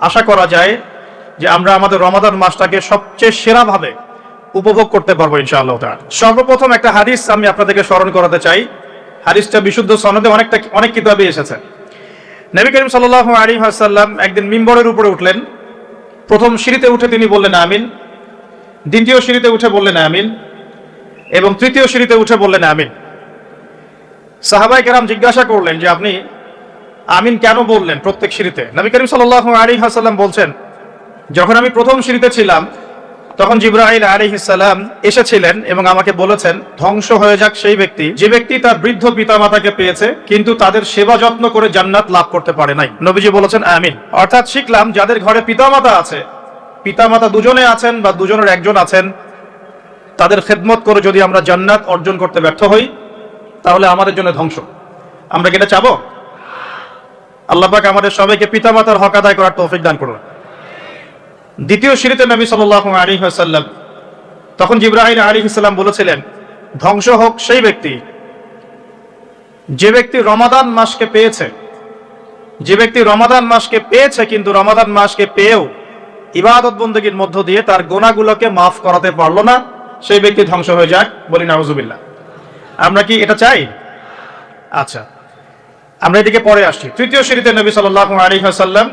আশা করা যায় যে আমরা আমাদের রমাদান মাসটাকে সবচেয়ে সেরাভাবে উপভোগ করতে পারব ইনশাআল্লাহ সর্বপ্রথম একটা হাদিস আমি আপনাদেরকে স্মরণ করাতে চাই। হাদিসটা বিশুদ্ধ সনদে অনেকটা অনেক কিতাবে এসেছে। নবী করিম সাল্লাল্লাহু আলাইহি ওয়াসাল্লাম একদিন মিম্বরের উপরে উঠলেন। প্রথম সিঁড়িতে উঠে তিনি বললেন, আমিন। দ্বিতীয় সিঁড়িতে উঠে বললেন, আমিন। এবং তৃতীয় সিঁড়িতে উঠে বললেন, আমিন। সাহাবাই কেরাম জিজ্ঞাসা করলেন যে, আপনি আমিন কেন বললেন প্রত্যেক সিঁড়িতে? নবী করিম সাল্লাল্লাহু আলাইহি ওয়াসাল্লাম বলছেন, যখন আমি প্রথম সিঁড়িতে ছিলাম, তখন জিব্রাইল আলাইহিসসালাম এসেছিলেন এবং আমাকে বলেছেন, ধ্বংস হয়ে যাক সেই ব্যক্তি। যে ব্যক্তি তার বৃদ্ধ পিতামাতাকে পেয়েছে, কিন্তু তাদের সেবা যত্ন করে জান্নাত লাভ করতে পারে নাই। নবীজি বলেছেন, আমিন। অর্থাৎ শিখলাম, যাদের ঘরে পিতামাতা আছে, পিতামাতা দুজনে আছেন বা দুজনের একজন আছেন, তাদের খেদমত করে যদি আমরা জান্নাত অর্জন করতে ব্যর্থ হই, তাহলে আমাদের জন্য ধ্বংস। আমরা কি এটা চাবো? আল্লাহ পাক আমাদের সবাইকে পিতামাতার হক আদায় করার তৌফিক দান করুন। দ্বিতীয় সিঁড়িতে নবী সাল্লাল্লাহু আলাইহি ওয়াসাল্লাম তখন জিব্রাহিম আলাইহিস সালাম বলেছিলেন, ধ্বংস হোক সেই ব্যক্তি, যে ব্যক্তি রমাদান মাসকে পেয়েছে, যে ব্যক্তি রমাদান মাসকে পেয়েছে কিন্তু রমাদান মাসকে পেয়েও ইবাদত বন্দগীর মধ্য দিয়ে তার গোনাগুলোকে মাফ করাতে পারল না, সেই ব্যক্তি ধ্বংস হয়ে যাক বলি নাউজুবিল্লাহ। আমরা কি এটা চাই? আচ্ছা আমরা এদিকে পরে আসছি। তৃতীয় সিঁড়িতে নবী সাল্লাল্লাহু আলাইহি ওয়াসাল্লাম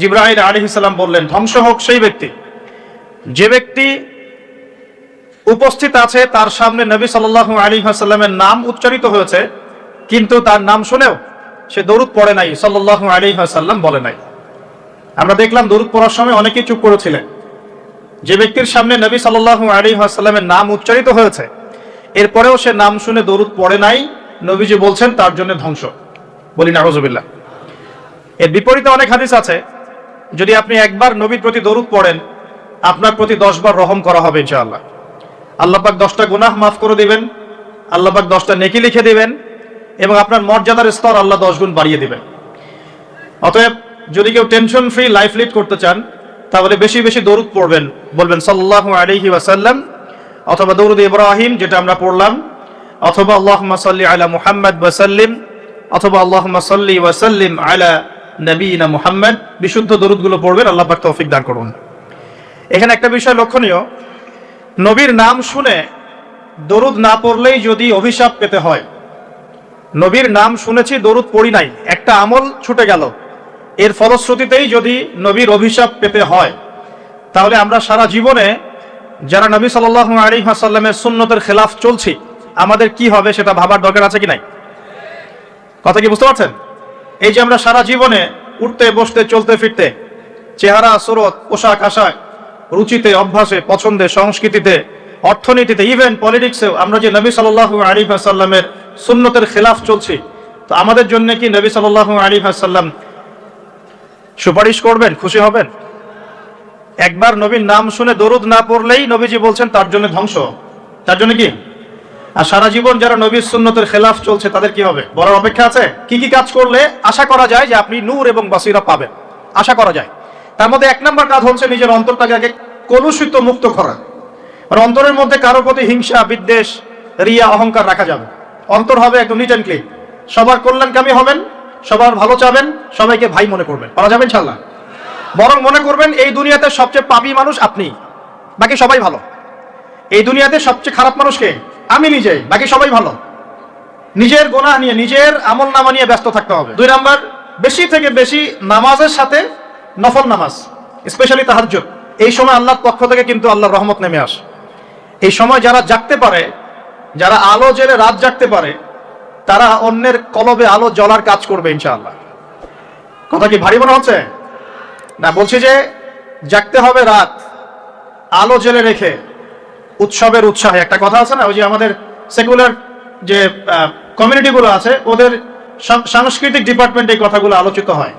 জিব্রাহিম আলাইহিস সালাম বললেন, ধ্বংস হোক সেই ব্যক্তি। যে ব্যক্তি উপস্থিত আছে, তার সামনে নবী সাল্লাল্লাহু আলাইহি ওয়াসাল্লামের নাম উচ্চারিত হয়েছে, কিন্তু তার নাম শুনেও সে দরুদ পড়ে নাই, সাল্লাল্লাহু আলাইহি ওয়াসাল্লাম বলে নাই। আমরা দেখলাম দরুদ পড়ার সময় অনেকেই চুপ করেছিলেন। যে ব্যক্তির সামনে নবী সাল্লাল্লাহু আলাইহি ওয়াসাল্লামের নাম উচ্চারিত হয়েছে, এরপরেও সে নাম শুনে দরুদ পড়ে নাই, নবীজি বলছেন তার জন্য ধ্বংস। বলি নাহজুবিল্লাহ এর বিপরীতে অনেক হাদিস আছে, যদি আপনি একবার নবীর প্রতি দরুদ পড়েন, আপনার প্রতি দশবার রহম করা হবে ইনশাআল্লাহ। আল্লাহ পাক দশটা গুনাহ মাফ করে দিবেন, আল্লাহ পাক দশটা নেকি লিখে দিবেন, এবং আপনার মর্যাদার স্তর আল্লাহ দশ গুণ বাড়িয়ে দিবেন। অতএব যদি কেউ টেনশন ফ্রি লাইফ লিড করতে চান, তাহলে বেশি বেশি দরুদ পড়বেন, বলবেন সাল্লাল্লাহু আলাইহি ওয়াসাল্লাম, অথবা দরুদ ইব্রাহিম, যেটা আমরা পড়লাম, অথবা আল্লাহুম্মা সাল্লি আলা মুহাম্মদ ওয়াসাল্লিম অথবা আল্লাহুম্মা সাল্লি ওয়াসাল্লিম আলা নবীনা মুহাম্মদ, বিশুদ্ধ দরুদগুলো পড়বেন, আল্লাহ পাক তৌফিক দান করুন। এখানে একটা বিষয় লক্ষণীয়, নবীর নাম শুনে দরুদ না পড়লেই যদি অভিশাপ পেতে হয়, নবীর নাম শুনেছি, দরুদ পড়ি নাই, একটা আমল ছুটে গেল, এর ফলশ্রুতিতেই যদি নবীর অভিশাপ পেতে হয়, তাহলে আমরা সারা জীবনে যারা নবী সাল্লাল্লাহু আলাইহি ওয়াসাল্লামের সুন্নতের খেলাফ চলছি, আমাদের কি হবে সেটা ভাবার দরকার আছে কি নাই? কথা কি বুঝতে পারছেন? এই যে আমরা সারা জীবনে উঠতে, বসতে, চলতে, ফিরতে চেহারা, সুরত, পোশাক, আশাক, রুচিতে, অভ্যাসে, পছন্দে, সংস্কৃতিতে, অর্থনীতিতে ইভেন পলিটিক্সেও আমরা যে নবী সাল্লাহ আলাইহি ওয়াসাল্লামের সুন্নতের খেলাফ চলছি, তো আমাদের জন্য কি নবী সাল্লাল্লাহু আলাইহি ওয়াসাল্লাম সুপারিশ করবেন? খুশি হবেন? একবার নবীর নাম শুনে দরুদ না পড়লেই নবীজি বলছেন, তার জন্য ধ্বংস। তার জন্য কি? আর সারা জীবন যারা নবীর সুন্নতের খেলাফ চলছে, তাদের কি হবে? বড় অপেক্ষা আছে? কি কি কাজ করলে আশা করা যায় যে আপনি নূর এবং বাসিরা পাবেন? আশা করা যায়। তার মধ্যে এক নম্বর কাজ হচ্ছে নিজের অন্তরটাকে আগে কলুষিত মুক্ত করা। মানে অন্তরের মধ্যে কারোর প্রতি হিংসা, বিদ্বেষ, রিয়া, অহংকার রাখা যাবে অন্তর হবে একদম নিট অ্যান্ড ক্লিন সবার কল্যাণকামী হবেন, সবার ভালো চাবেন, সবাইকে ভাই মনে করবেন। পারা যাবেন ইনশাল্লাহ বরং মনে করবেন, এই দুনিয়াতে সবচেয়ে পাপী মানুষ আপনি। বাকি সবাই ভালো। এই দুনিয়াতে সবচেয়ে খারাপ মানুষ কে? আমি নিজেই, বাকি সবাই ভালো। নিজের গোনা নিয়ে, নিজের আমল নামা নিয়ে ব্যস্ত থাকতে হবে। দুই নাম্বার, বেশি থেকে বেশি নামাজের সাথে নফল নামাজ স্পেশালি তাহাজ্জুদ। এই সময় আল্লাহর পক্ষ থেকে কিন্তু আল্লাহর রহমত নেমে আসে। এই সময় যারা জাগতে পারে, যারা আলো জেলে রাত জাগতে পারে, তারা অন্যের কলবে আলো জ্বলার কাজ করবে, ইনশাআল্লাহ। কথা কি ভারী মনে হচ্ছে? না, বলছি যে, জাগতে হবে রাত, আলো জেলে রেখে উৎসবের উৎসাহে। একটা কথা আছে না, ওই যে আমাদের সেকুলার যে কমিউনিটিগুলো আছে, ওদের সাংস্কৃতিক ডিপার্টমেন্টে এই কথাগুলো আলোচিত হয়।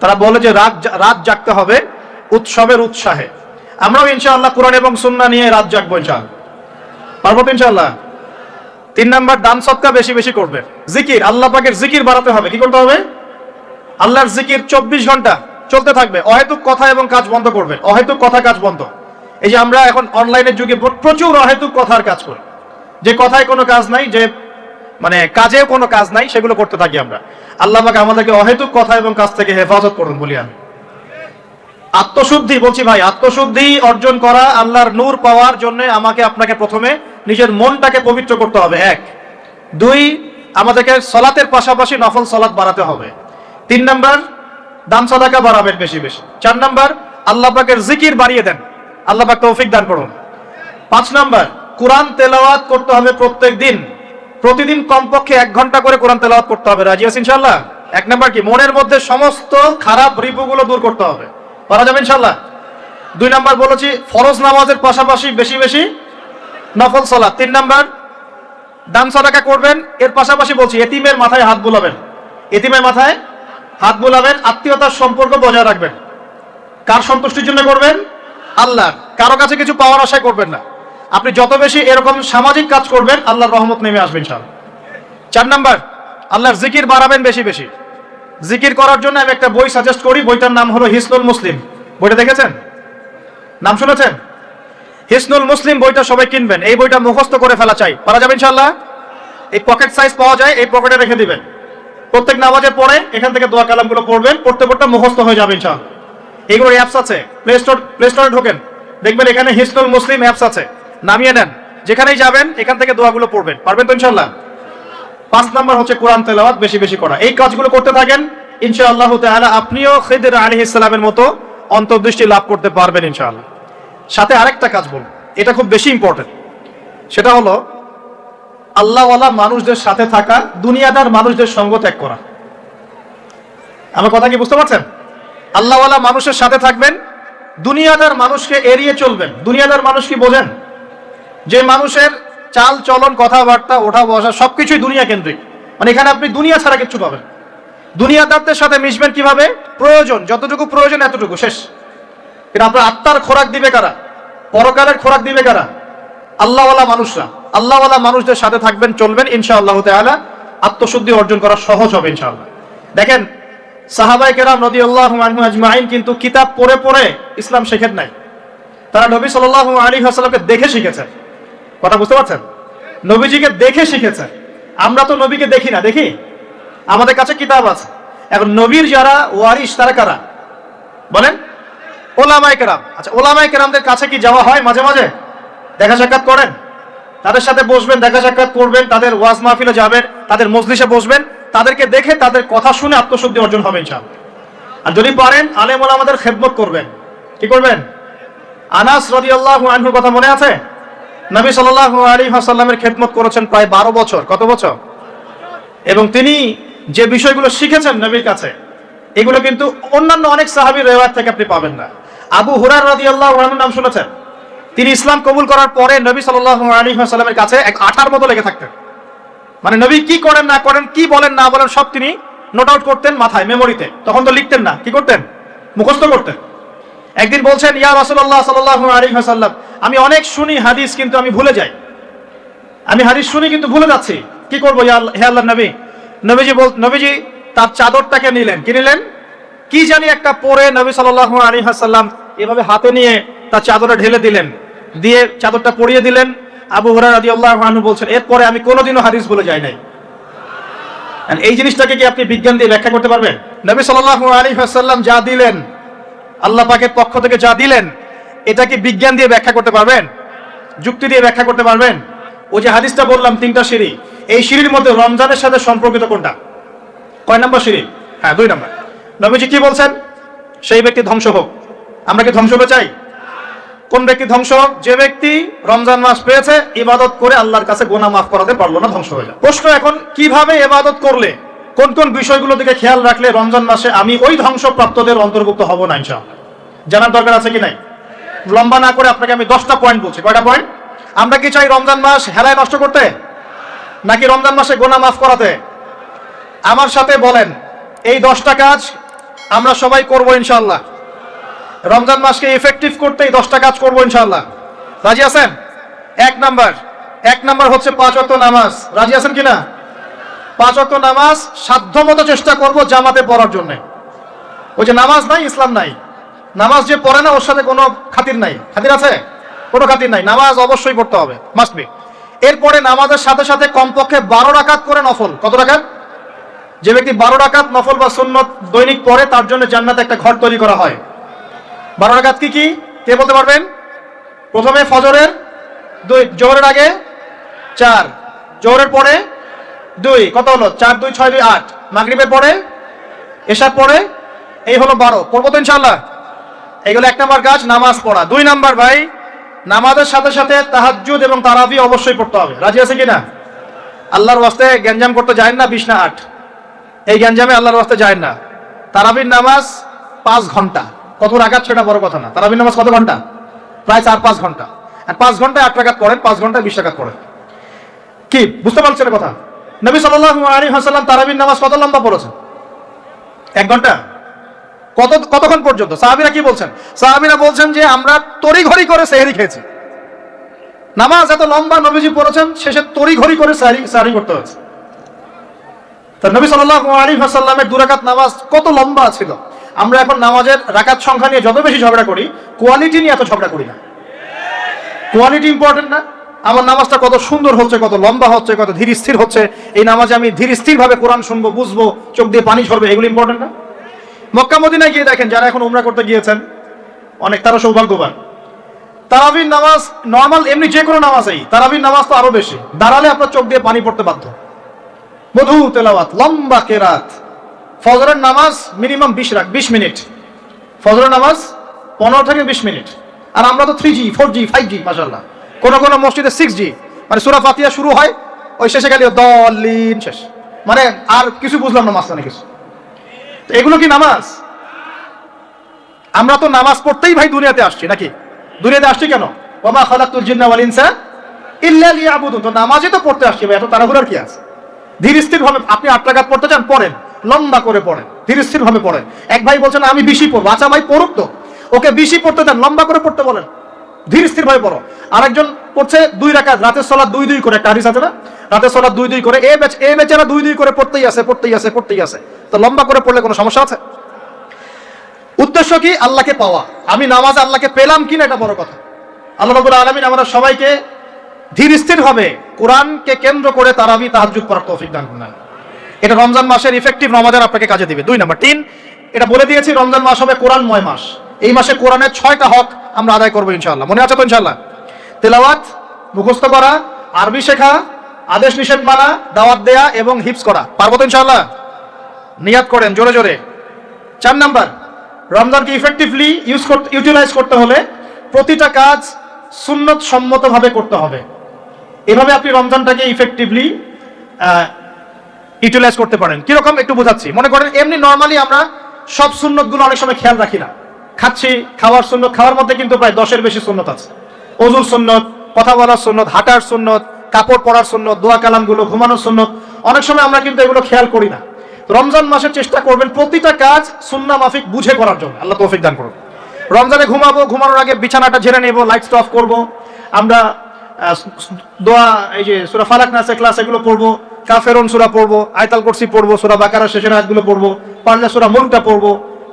তারা বলে যে রাত রাত জাগতে হবে উৎসবের উৎসাহে। আমরাও ইনশাআল্লাহ কোরআন এবং সুন্না নিয়ে রাত জাগবো ইনশাআল্লাহ। পারব ইনশাআল্লাহ? তিন নাম্বার, দান সৎকা বেশি বেশি করবে। জিকির, আল্লাহ পাকের জিকির বাড়াতে হবে। কি করতে হবে? আল্লাহর জিকির চব্বিশ ঘণ্টা চলতে থাকবে। অহেতুক কথা এবং কাজ বন্ধ করবে অহেতুক কথা কাজ বন্ধ। এই যে আমরা এখন অনলাইনের যুগে প্রচুর অহেতুক কথার কাজ করি। যে কথায় কোনো কাজ নাই, যে মানে কাজেও কোনো কাজ নাই, সেগুলো করতে থাকি আমরা। আল্লাহ পাক আমাদেরকে অহেতুক কথা এবং কাজ থেকে হেফাজত করুন, বলি আমি। আত্মশুদ্ধি, বলছি ভাই, আত্মশুদ্ধি অর্জন করা আল্লাহর নূর পাওয়ার জন্য আমাকে আপনাকে প্রথমে নিজের মনটাকে পবিত্র করতে হবে, এক। দুই, আমাদেরকে সলাতের পাশাপাশি নফল সলাৎ বাড়াতে হবে। তিন নাম্বার, দান সদাকা বাড়াবেন বেশি বেশি। চার নাম্বার, আল্লাহ পাকের জিকির বাড়িয়ে দেন। আল্লাহ পাক তৌফিক দান করুন। পাঁচ নাম্বার, কোরআন তেলাওয়াত করতে হবে প্রত্যেক দিন। প্রতিদিন কমপক্ষে এক ঘণ্টা করে কোরআন তেলাওয়াত করতে হবে। রাজি আছেন ইনশাল্লাহ এক নাম্বার কি? মনের মধ্যে সমস্ত খারাপ রিপুগুলো দূর করতে হবে। পারা যাবে ইনশাল্লাহ দুই নাম্বার বলেছি, ফরজ নামাজের পাশাপাশি বেশি বেশি নফল সালাত। তিন নাম্বার, দান সদাকা করবেন, এর পাশাপাশি বলছি, এতিমের মাথায় হাত বুলাবেন। এতিমের মাথায় হাত বুলাবেন, আত্মীয়তার সম্পর্ক বজায় রাখবেন। কার সন্তুষ্টির জন্য করবেন? আল্লাহ, কারও কাছে কিছু পাওয়ার আশায় করবেন না। আপনি যত বেশি এরকম সামাজিক কাজ করবেন, আল্লাহর রহমত নেমে আসবেন সব চার নাম্বার, আল্লাহর জিকির বাড়াবেন বেশি বেশি। জিকির করার জন্য আমি একটা বই সাজেস্ট করি, বইটার নাম হলো হিসনুল মুসলিম। বইটা দেখেছেন? নাম শুনেছেন? হিসনুল মুসলিম বইটা সবাই কিনবেন। এই বইটা মুখস্থ করে ফেলা চাই। পারা যাবে ইনশাল্লাহ এই পকেট সাইজ পাওয়া যায়, এই পকেটে রেখে দিবেন। প্রত্যেক নামাজের পরে এখান থেকে দোয়া কালামগুলো পড়বেন, পড়তে পড়তে মুখস্থ হয়ে যাবে ইনশাল্লাহ এইগুলো অ্যাপস আছে। প্লে স্টোর প্লে স্টোরে ঢোকেন। দেখবেন এখানে হিসনুল মুসলিম অ্যাপস আছে। নামিয়ে নেন। যেখানেই যাবেন, এখান থেকে দোয়াগুলো পড়বেন। পারবেন তো ইনশাল্লাহ পাঁচ নাম্বার হচ্ছে কোরআন তেলাওয়াত, বেশি বেশি করা। এই কাজগুলো করতে থাকেন, ইনশাআল্লাহ তাআলা আপনিও খিদির আলাইহিস সালামের মতো অন্তর্দৃষ্টি লাভ করতে পারবেন ইনশাআল্লাহ। সাথে আরেকটা কাজ বলব এটা খুব বেশি ইম্পর্টেন্ট সেটা হলো, আল্লাহওয়ালা মানুষদের সাথে থাকা, দুনিয়াদার মানুষদের সঙ্গ ত্যাগ করা। আমার কথা কি বুঝতে পারছেন? আল্লাহওয়ালা মানুষের সাথে থাকবেন, দুনিয়াদার মানুষকে এড়িয়ে চলবেন। দুনিয়াদার মানুষ কি বোঝেন? যে মানুষের চাল, চলন, কথাবার্তা, ওঠা, বসা সবকিছুই দুনিয়া কেন্দ্রিক। মানে এখানে আপনি দুনিয়া ছাড়া কিচ্ছু পাবেন। দুনিয়াদারদের সাথে মিশবেন কীভাবে? প্রয়োজন, যতটুকু প্রয়োজন এতটুকু, শেষ। এটা আপনার আত্মার খোরাক দিবে কারা? পরকালের খোরাক দিবে কারা? আল্লাহওয়ালা মানুষরা। আল্লাহওয়ালা মানুষদের সাথে থাকবেন, চলবেন, ইনশাআল্লাহ তাআলা। আত্মশুদ্ধি অর্জন করা সহজ হবে, ইনশাআল্লাহ। দেখেন সাহাবাই কেরাম নদী আল্লাহ আজমাইন কিন্তু কিতাব পড়ে পড়ে ইসলাম শেখেন নাই। তারা নবী সাল্লাহ আলী হাসালামকে দেখে শিখেছেন। কথা বুঝতে পারছেন? নবীজিকে দেখে শিখেছেন। আমরা তো নবীকে দেখি না, দেখি? আমাদের কাছে কিতাব আছে। এখন নবীর যারা ওয়ারিস তারা কারা? বলেন? ওলামাই কেরাম। আচ্ছা ওলামাই কেরামদের কাছে কি যাওয়া হয় মাঝে মাঝে? দেখা সাক্ষাৎ করেন? তাদের সাথে বসবেন, দেখা সাক্ষাৎ করবেন, তাদের ওয়াজ মাহফিলে যাবেন, তাদের মজলিসে বসবেন। তাদেরকে দেখে তাদের কথা শুনে আত্মশক্তি অর্জন হবে ইনশাআল্লাহ। আর যদি পারেন আলেম আমাদের খেদমত করবেন। কি করবেন? আনাস রাদিয়াল্লাহু আনহুর কথা মনে আছে? নবী সাল্লাল্লাহু আলাইহি ওয়াসাল্লামের খেদমত করেছেন প্রায় বারো বছর। কত বছর? এবং তিনি যে বিষয়গুলো শিখেছেন নবীর কাছে, এগুলো কিন্তু অন্যান্য অনেক সাহাবীর রেওয়ায়ত থেকে আপনি পাবেন না। আবু হুরার রাদিয়াল্লাহু আনহুর নাম শুনেছেন? তিনি ইসলাম কবুল করার পরে নবী সাল্লাল্লাহু আলাইহি ওয়াসাল্লামের কাছে এক আঠার মতো লেগে থাকতেন। মানে নবী কি করেন, না করেন, কি বলেন, না বলেন, সব তিনি নোট আউট করতেন মাথায় মেমোরিতে তখন তো লিখতেন না। কি করতেন? মুখস্থ করতেন। একদিন বলছেন, ইয়া আলাইহি ওয়াসাল্লাম, আমি অনেক শুনি হাদিস, কিন্তু আমি ভুলে যাই। আমি হাদিস শুনি, কিন্তু ভুলে যাচ্ছি। কি করব হে আল্লাহ নবী? নবীজি বল, নবীজি তার চাদরটাকে নিলেন। কি নিলেন? কি জানি একটা পরে নবী সাল্লাহ আলাইহি ওয়াসাল্লাম এভাবে হাতে নিয়ে তার চাদরে ঢেলে দিলেন। দিয়ে চাদরটা পরিয়ে দিলেন। আবু হুরায়রা রাদিয়াল্লাহু আনহু বলছেন, এরপরে আমি কোনোদিনও হাদিস বলে যাই নাই। এই জিনিসটাকে কি আপনি বিজ্ঞান দিয়ে ব্যাখ্যা করতে পারবেন? নবী সাল্লাল্লাহু আলাইহি ওয়াসাল্লাম যা দিলেন, আল্লাহ পাকের পক্ষ থেকে যা দিলেন, এটা কি বিজ্ঞান দিয়ে ব্যাখ্যা করতে পারবেন? যুক্তি দিয়ে ব্যাখ্যা করতে পারবেন? ওই যে হাদিসটা বললাম, তিনটা সিঁড়ি, এই সিঁড়ির মধ্যে রমজানের সাথে সম্পর্কিত কোনটা? কয় নম্বর সিঁড়ি? হ্যাঁ দুই নম্বর। নবীজি কি বলছেন? সেই ব্যক্তি ধ্বংস হোক। আমরা কি ধ্বংস হতে চাই? কোন ব্যক্তি ধ্বংস? যে ব্যক্তি রমজান মাস পেয়েছে, ইবাদত করে আল্লাহর কাছে গোনা মাফ করাতে পারল না, ধ্বংস হয়ে যায় প্রশ্ন এখন, কীভাবে ইবাদত করলে? কোন কোন বিষয়গুলো দিকে খেয়াল রাখলে রমজান মাসে আমি ওই ধ্বংসপ্রাপ্তদের অন্তর্ভুক্ত হব না, ইনশাআল্লাহ? জানার দরকার আছে কি নাই? লম্বা না করে আপনাকে আমি দশটা পয়েন্ট বলছি। কয়টা পয়েন্ট আমরা কি চাই রমজান মাস হেলায় নষ্ট করতে? নাকি রমজান মাসে গোনা মাফ করাতে? আমার সাথে বলেন, এই দশটা কাজ আমরা সবাই করব, ইনশাআল্লাহ। রমজান মাসকে ইফেক্টিভ করতেই দশটা কাজ করব ইনশাআল্লাহ। রাজি আছেন? এক নাম্বার এক নাম্বার হচ্ছে পাঁচ অক্ট নামাজ। রাজি আছেন কিনা? পাঁচ অক্ট নামাজ সাধ্যমতো চেষ্টা করব জামাতে পড়ার জন্য। ওই যে নামাজ নাই, ইসলাম নাই। নামাজ যে পড়ে না, ওর সাথে কোনো খাতির নাই। খাতির আছে? কোনো খাতির নাই। নামাজ অবশ্যই পড়তে হবে। মাস্ট এরপরে নামাজের সাথে সাথে কমপক্ষে বারো রাকাত করে নফল। কত রাকাত? যে ব্যক্তি বারো রাকাত নফল বা সুন্নত দৈনিক পড়ে, তার জন্য জান্নাতে একটা ঘর তৈরি করা হয়। বারো রাকাত কি কি? কে বলতে পারবেন? প্রথমে ফজরের, দুই, জোহরের আগে, চার, জোহরের পরে, দুই, কত হলো? চার, দুই, ছয়, দুই, আট, মাগরিবের পরে এসার পরে, এই হলো বারো। পড়ব তো ইনশাল্লাহ এগুলো এক নাম্বার কাজ, নামাজ পড়া। দুই নাম্বার ভাই, নামাজের সাথে সাথে তাহাজ্জুদ এবং তারাবি অবশ্যই পড়তে হবে। রাজি আছে কিনা? আল্লাহর ওয়াস্তে গ্যাঞ্জাম করতে যায় না বিশ না আট। এই গ্যাঞ্জামে আল্লাহর ওয়াস্তে যায় না। তারাবির নামাজ পাঁচ ঘণ্টা। কত রাখাত সেটা বড় কথা না। তারাবির নামাজ কত ঘণ্টা? প্রায় চার, পাঁচ ঘণ্টা। আর পাঁচ ঘন্টায় আট টাকাত পড়েন, পাঁচ ঘন্টায় বিশ টাকাত পড়েন। কি? বুঝতে পারছেন কথা? নবী সাল্লাল্লাহু আলাইহি তারাবির নামাজ কত লম্বা পড়েছেন? এক ঘণ্টা? কত, কতক্ষণ পর্যন্ত? সাহাবিরা কি বলছেন? সাহাবিরা বলছেন যে আমরা তড়িঘড়ি করে সেহরি খেয়েছি। নামাজ এত লম্বা নবীজি পড়েছেন, শেষে তড়িঘড়ি করে সাহরি করতে হয়েছে। তা নবী সাল্লাল্লাহু আলাইহি দুরাকাত নামাজ কত লম্বা ছিল? আমরা এখন নামাজের রাকাত সংখ্যা নিয়ে যত বেশি ঝগড়া করি কোয়ালিটি নিয়ে এত ঝগড়া করি না। কোয়ালিটি ইম্পর্টেন্ট না। আমার নামাজটা কত সুন্দর হচ্ছে, কত লম্বা হচ্ছে, কত ধীর স্থির হচ্ছে। এই নামাজে আমি ধীর স্থির ভাবে কোরআন শুনব, বুঝব, চোখ দিয়ে পানি ঝরবে, এগুলো ইম্পর্টেন্ট না। মক্কা মদিনায় গিয়ে দেখেন, যারা এখন উমরা করতে গিয়েছেন, অনেক তারা সৌভাগ্যবান। তারাবির নামাজ নর্মাল এমনি যে কোনো নামাজেই, তারাবির নামাজ তো আরও বেশি। দাঁড়ালে আপনার চোখ দিয়ে পানি পড়তে বাধ্য। মধু তেলাওয়াত, লম্বা কেরাত। ফজরের নামাজ মিনিমাম বিশ রাখ বিশ মিনিট। ফজরের নামাজ পনেরো থেকে বিশ মিনিট। আর আমরা তো three G four G five G মাসাল্লাহ কোনো কোনো মসজিদে সিক্স জি মানে সুরা ফাতিয়া শুরু হয়, ওই শেষে গেলে দলিন শেষ। মানে আর কিছু বুঝলাম না মাঝখানে কিছু। তো এগুলো কি নামাজ? আমরা তো নামাজ পড়তেই ভাই দুনিয়াতে আসছি, নাকি? দুনিয়াতে আসছি কেন? ওমা খালাকুল জিন্না ওয়াল ইনসা ইল্লা লিয়াবুদুন। তো নামাজই তো পড়তে আসছি ভাই, এত তাড়াহুড়ার কি আছে? ধীর স্থির ভাবে আপনি আট টাকা পড়তে চান, পড়েন। লম্বা করে পড়ে ধীর স্থির ভাবে পড়েন এক ভাই বলছেন, আমি বেশি পড়ব। আচ্ছা ভাই, পড়ুক তো। ওকে বেশি পড়তে দেন, লম্বা করে পড়তে বলেন। ধীর স্থির ভাবে পড়ো। আরেকজন পড়ছে দুই রাকাত, রাতের সলাদ দুই দুই করে, একটা হাদিস আছে না? রাতের সলাদ দুই দুই করে, এ বেচ, এ বেচারা দুই দুই করে পড়তেই আছে পড়তেই আছে পড়তেই আছে। তো লম্বা করে পড়লে কোনো সমস্যা আছে? উদ্দেশ্য কি? আল্লাহকে পাওয়া। আমি নামাজ আল্লাহকে পেলাম কিনা এটা বড় কথা। আল্লাহ রবুল আলমিন আমরা সবাইকে ধীর স্থির হবে কোরআনকে কেন্দ্র করে তারাবি তাহাজুদ করার তৌফিক দান করুন। এটা রমজান মাসের ইফেক্টিভ রমাদান আপনাকে কাজে দিবে। দুই নাম্বার। তিন, এটা বলে দিয়েছি রমজান মাস হবে কোরআনময় মাস। এই মাসে কোরআনের ছয়টা হক আমরা আদায় করব ইনশাল্লাহ মনে আছে তো ইনশাল্লাহ তেলাওয়াত, মুখস্থ করা, আরবি শেখা, আদেশ নিষেধ মানা, দাওয়াত দেয়া এবং হিপস করা। পারব তো ইনশাআল্লাহ? নিয়াত করেন, জোরে জোরে। চার নাম্বার, রমজানকে ইফেক্টিভলি ইউজ করতে ইউটিলাইজ করতে হলে প্রতিটা কাজ সুন্নত সম্মতভাবে করতে হবে। এভাবে আপনি রমজানটাকে ইফেক্টিভলি ইউটিলাইজ করতে পারেন। কীরকম একটু বোঝাচ্ছি। মনে করেন, এমনি নর্মালি আমরা সব সুন্নতগুলো অনেক সময় খেয়াল রাখি না। খাচ্ছি, খাওয়ার সুন্নত, খাওয়ার মধ্যে কিন্তু প্রায় দশের বেশি সুন্নত আছে। অজুর সুন্নত, কথা বলার সুন্নত, হাঁটার সুন্নত, কাপড় পরার সুন্নত, দোয়া কালামগুলো, ঘুমানোর সুন্নত, অনেক সময় আমরা কিন্তু এগুলো খেয়াল করি না। রমজান মাসের চেষ্টা করবেন প্রতিটা কাজ সুন্না মাফিক বুঝে করার জন্য। আল্লাহ তৌফিক দান করুন। রমজানে ঘুমাবো, ঘুমানোর আগে বিছানাটা ঝেড়ে নেব লাইট অফ করব। আমরা দোয়া, এই যে সুরা ফালাক নাসে ক্লাস এগুলো পড়ব। কাফেরন সুরা পড়ব, আয়তাল কুরসি পড়ব, সুরা বাকারা শেষের হাতগুলো পড়ব, পারলে সুরা মুলটা পড়ব,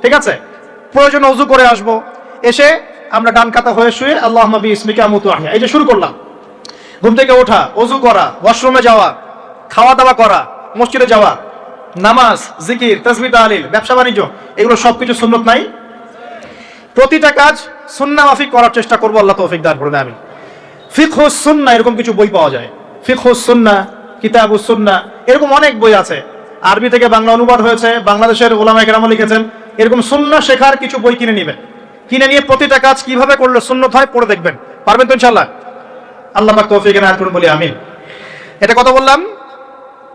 ঠিক আছে? প্রয়োজন অজু করে আসব, এসে আমরা ডান কাতা হয়ে শুয়ে আল্লাহ নবী ইসমিকা মুতু আহিয়া। এই যে শুরু করলাম। ঘুম থেকে ওঠা, অজু করা, ওয়াশরুমে যাওয়া খাওয়া দাওয়া করা, মসজিদে যাওয়া, নামাজ, জিকির তসবি তালিল ব্যবসা, বাণিজ্য, এগুলো সবকিছু সুন্নত নাই। প্রতিটা কাজ সুন্না মাফিক করার চেষ্টা করব, আল্লাহ তৌফিক দান করবে আমি ফিকহুস সুন্না, এরকম কিছু বই পাওয়া যায়। ফিক ফিকহুস সুন্না কিতাবুস সুন্না, এরকম অনেক বই আছে। আরবি থেকে বাংলা অনুবাদ হয়েছে, বাংলাদেশের ওলামা কেরামা লিখেছেন, এরকম সুন্না শেখার কিছু বই কিনে নেবেন। কিনে নিয়ে প্রতিটা কাজ কীভাবে করলে সুন্নত হয় পড়ে দেখবেন। পারবেন তো ইনশাল্লাহ আল্লাহ পাক তৌফিক বলি আমিন। এটা কত বললাম,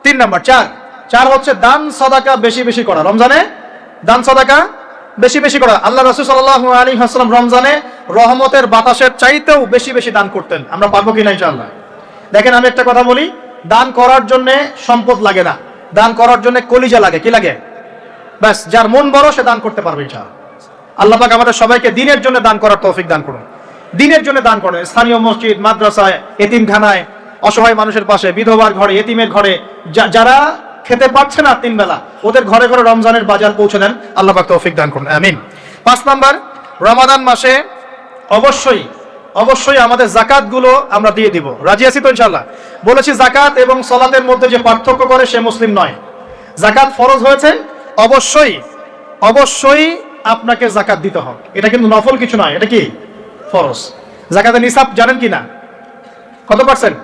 তিন নাম্বার, চার। চার হচ্ছে দান সদাকা বেশি বেশি করা, রমজানে দান সদাকা বেশি বেশি করা। আল্লাহ রসুল সাল্লাহ আলী হাসলাম রমজানে রহমতের বাতাসের চাইতেও বেশি বেশি দান করতেন। আমরা পারব কিনা ইনশাআল্লাহ? দেখেন আমি একটা কথা বলি দান করার জন্য সম্পদ লাগে না। দান করার জন্য কলিজা লাগে। কি লাগে? ব্যাস, যার মন বড়, সে দান করতে পারবে ইনশাআল্লাহ। আল্লাহ পাক আমাদের সবাইকে দিনের জন্য দান করার তৌফিক দান করুন। দিনের জন্য দান করেন। স্থানীয় মসজিদ, মাদ্রাসায়, এতিমখানায়, অসহায় মানুষের পাশে, বিধবার ঘরে, এতিমের ঘরে যারা খেতে পারছে না তিন বেলা, ওদের ঘরে ঘরে রমজানের বাজার পৌঁছে দেন। আল্লাহ পাক তৌফিক দান করুন। আমিন। পাঁচ নাম্বার, রমাদান মাসে অবশ্যই অবশ্যই আমাদের জাকাতগুলো আমরা দিয়ে দিব। রাজি আছি তো ইনশাল্লাহ বলেছি জাকাত এবং সলাতের মধ্যে যে পার্থক্য করে সে মুসলিম নয়। জাকাত ফরজ হয়েছে? অবশ্যই অবশ্যই আপনাকে জাকাত দিতে হবে। এটা কিন্তু নফল কিছু নয়, এটা কি? ফরজ। জাকাতের নিসাব জানেন কি না কত পার্সেন্ট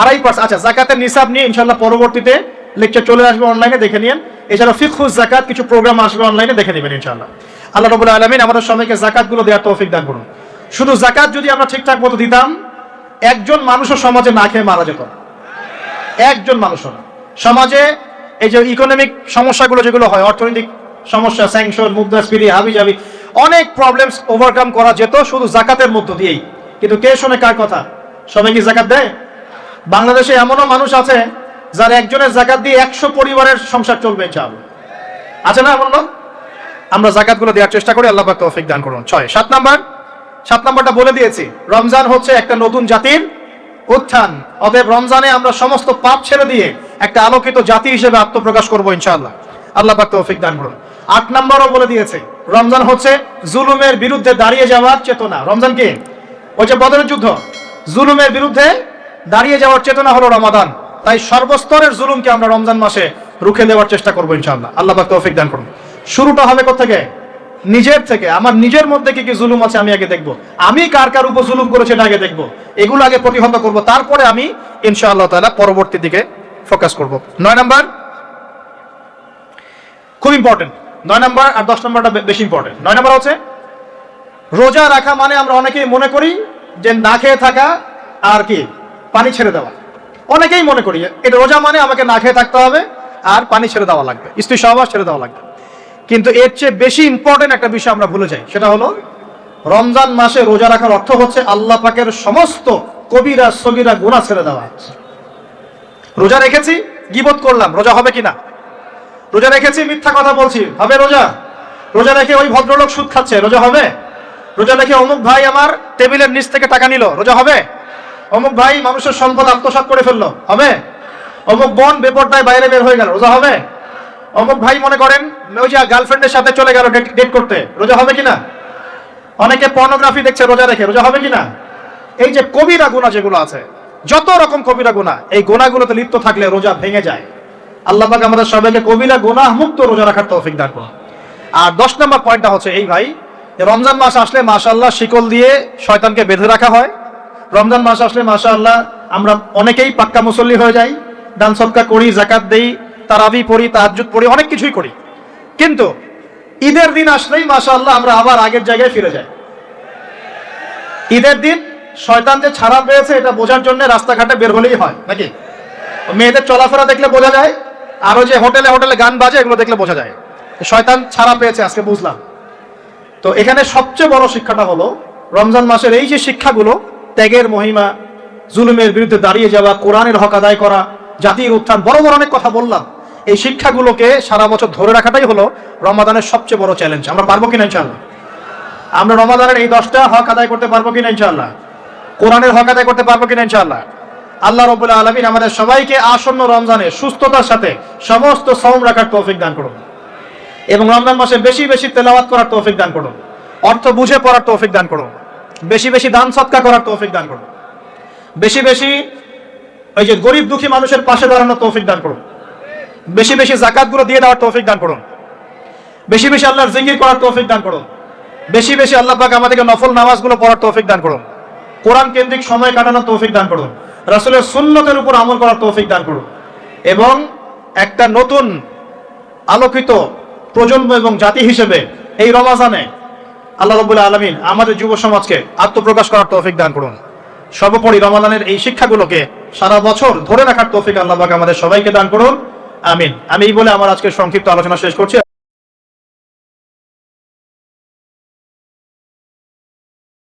আড়াই পার্সেন্ট আচ্ছা জাকাতের নিসাব নিয়ে ইনশাল্লাহ পরবর্তীতে লেকচার চলে আসবে অনলাইনে দেখে নিন এছাড়া ফিকহুজ জাকাত কিছু প্রোগ্রাম আসবে অনলাইনে দেখে নেবেন ইনশাল্লাহ আল্লাহ রবুল আলমিন আমাদের সবাইকে জাকাতগুলো দেওয়ার তৌফিক দান করুন। শুধু জাকাত যদি আমরা ঠিকঠাক মতো দিতাম, একজন মানুষও সমাজে না খেয়ে মারা যেত। একজন মানুষও সমাজে এই যে ইকোনমিক সমস্যাগুলো যেগুলো হয়, অর্থনৈতিক সমস্যা স্যাংশন মুদ্রাস্ফীতি হাবি জাবি অনেক প্রবলেমস ওভারকাম করা যেত শুধু জাকাতের মধ্য দিয়েই। কিন্তু কে শোনে কার কথা? সবাই কি জাকাত দেয়? বাংলাদেশে এমনও মানুষ আছে যার একজনের জাকাত দিয়ে একশো পরিবারের সংসার চলবে চাল আছে না এমন আমরা জাকাতগুলো দেওয়ার চেষ্টা করি, আল্লাহ তৌফিক দান করুন। ছয়, সাত নাম্বার সাত নাম্বারটা বলে দিয়েছি। রমজান হচ্ছে একটা নতুন জাতির উত্থান। অতএব রমজানে আমরা সমস্ত পাপ ছেড়ে দিয়ে একটা আলোকিত জাতি হিসেবে আত্মপ্রকাশ করব ইনশাআল্লাহ। আল্লাহ পাক তৌফিক দান করুন। আট নাম্বারও বলে দিয়েছে, রমজান হচ্ছে জুলুমের বিরুদ্ধে দাঁড়িয়ে যাওয়ার চেতনা। রমজান কি? ওই যে বদরের যুদ্ধ। জুলুমের বিরুদ্ধে দাঁড়িয়ে যাওয়ার চেতনা হলো রমাদান। তাই সর্বস্তরের জুলুমকে আমরা রমজান মাসে রুখে দেওয়ার চেষ্টা করব ইনশাআল্লাহ। আল্লাহ পাক তৌফিক দান করুন। শুরুটা হবে কোথেকে নিজের থেকে, আমার নিজের মধ্যে কি কি জুলুম আছে আমি আগে দেখব। আমি কার কার উপর জুলুম করেছি এটা আগে দেখব। এগুলো আগে প্রতিহত করব। তারপরে আমি, ইনশাআল্লাহ তাআলা, পরবর্তী দিকে ফোকাস করব। নয় নাম্বার, খুব ইম্পর্টেন্ট নয় নাম্বার আর দশ নাম্বারটা বেশি ইম্পর্টেন্ট নয় নাম্বার হচ্ছে, রোজা রাখা মানে আমরা অনেকেই মনে করি যে না খেয়ে থাকা আর কি, পানি ছেড়ে দেওয়া। অনেকেই মনে করি, এটা রোজা মানে আমাকে না খেয়ে থাকতে হবে আর পানি ছেড়ে দেওয়া লাগবে। স্ত্রী সহবাস ছেড়ে দেওয়া লাগবে। কিন্তু এর চেয়ে বেশি ইম্পর্টেন্ট একটা বিষয় আমরা ভুলে যাই। সেটা হলো, রমজান মাসে রোজা রাখার অর্থ হচ্ছে আল্লাহ পাকের সমস্ত কবিরা, সগিরা গুণা ছেড়ে দেওয়া। রোজা রেখেছি, গিবত করলাম, রোজা হবে কিনা? রোজা রেখেছি, মিথ্যা কথা বলছি, হবে রোজা? রোজা রেখে ওই ভদ্রলোক সুদ খাচ্ছে, রোজা হবে? রোজা রেখে অমুক ভাই আমার টেবিলের নিচ থেকে টাকা নিল, রোজা হবে? অমুক ভাই মানুষের সম্পদ আত্মসাৎ করে ফেলল, হবে? অমুক বোন বেপরটায় বাইরে বের হয়ে গেল, রোজা হবে? অমুক ভাই মনে করেন ওই যে গার্লফ্রেন্ডের সাথে চলে গেল ডেট করতে। রোজা হবে কিনা? অনেকে পর্নোগ্রাফি দেখছে, রোজা রেখে। রোজা হবে কিনা? এই যে কবিরা গুণা যেগুলো আছে, যত রকম কবিরা গুণা, এই গুণাগুলোতে লিপ্ত থাকলে রোজা ভেঙে যায়। আল্লাহ পাক আমাদের সবাইকে কবিরা গুনাহ মুক্ত রোজা রাখার তৌফিক দান করুন। আর দশ নম্বর পয়েন্টটা হচ্ছে এই ভাই, রমজান মাস আসলে মাশাআল্লাহ শিকল দিয়ে শয়তানকে বেঁধে রাখা হয়। রমজান মাস আসলে মাশাআল্লাহ আমরা অনেকেই পাক্কা মুসল্লি হয়ে যাই, দান সদকা করি জাকাত দেই তারাবি পড়ি, তাহাজ্জুদ পড়ি, অনেক কিছুই করি। কিন্তু ঈদের দিন আসলেই, মাশাআল্লাহ, আমরা আবার আগের জায়গায় ফিরে যাই। ঈদের দিন শয়তান যে ছাড়া পেয়েছে, এটা বোঝার জন্য রাস্তাঘাটে বের হলেই হয়, নাকি? মেয়েদের চলাফেরা দেখলে বোঝা যায়, আরও যে হোটেলে হোটেলে গান বাজে, এগুলো দেখলে বোঝা যায়। শয়তান ছাড়া পেয়েছে, আজকে বুঝলাম। তো এখানে সবচেয়ে বড় শিক্ষাটা হলো, রমজান মাসের এই যে শিক্ষাগুলো, ত্যাগের মহিমা, জুলুমের বিরুদ্ধে দাঁড়িয়ে যাওয়া, কোরআনের হক আদায় করা জাতির উত্থান। বড় বড় অনেক কথা বললাম। এই শিক্ষাগুলোকে সারা বছর ধরে রাখাটাই হলো রমাদানের সবচেয়ে বড় চ্যালেঞ্জ আমরা পারব কিনা ইনশাল্লাহ আমরা রমাদানের এই দশটা হক আদায় করতে পারব কিনা ইনশাল্লাহ কোরআনের হক আদায় করতে পারব কিনা ইনশাল্লাহ আল্লাহ রবুল্লা আলমিন আমাদের সবাইকে আসন্ন রমজানে সুস্থতার সাথে সমস্ত সম রাখার তৌফিক দান করুন। এবং রমজান মাসে বেশি বেশি তেলাওয়াত করার তৌফিক দান করুন। অর্থ বুঝে পড়ার তৌফিক দান করুন। বেশি বেশি দান সৎকা করার তৌফিক দান করুন। বেশি বেশি ওই যে গরিব দুঃখী মানুষের পাশে দাঁড়ানোর তৌফিক দান করুন। বেশি বেশি জাকাতগুলো দিয়ে দেওয়ার তৌফিক দান করুন। বেশি বেশি আল্লাহর জিঙ্গির করার তৌফিক দান করুন। বেশি বেশি আল্লাহ পাক আমাদেরকে নফল নামাজগুলো পড়ার তৌফিক দান করুন। কোরআন কেন্দ্রিক সময় কাটানোর তৌফিক দান করুন। রাসূলের সুন্নতের উপর আমল করার তৌফিক দান করুন। এবং একটা নতুন আলোকিত প্রজন্ম এবং জাতি হিসেবে এই রমাজানে আল্লাহ রবুল্লাহ আলমিন আমাদের যুব সমাজকে আত্মপ্রকাশ করার তৌফিক দান করুন। সর্বোপরি রমাদানের এই শিক্ষাগুলোকে সারা বছর ধরে রাখার তৌফিক আল্লাহকে আমাদের সবাইকে দান করুন। আমিন। আমি এই বলে আমার আজকে সংক্ষিপ্ত আলোচনা শেষ করছি।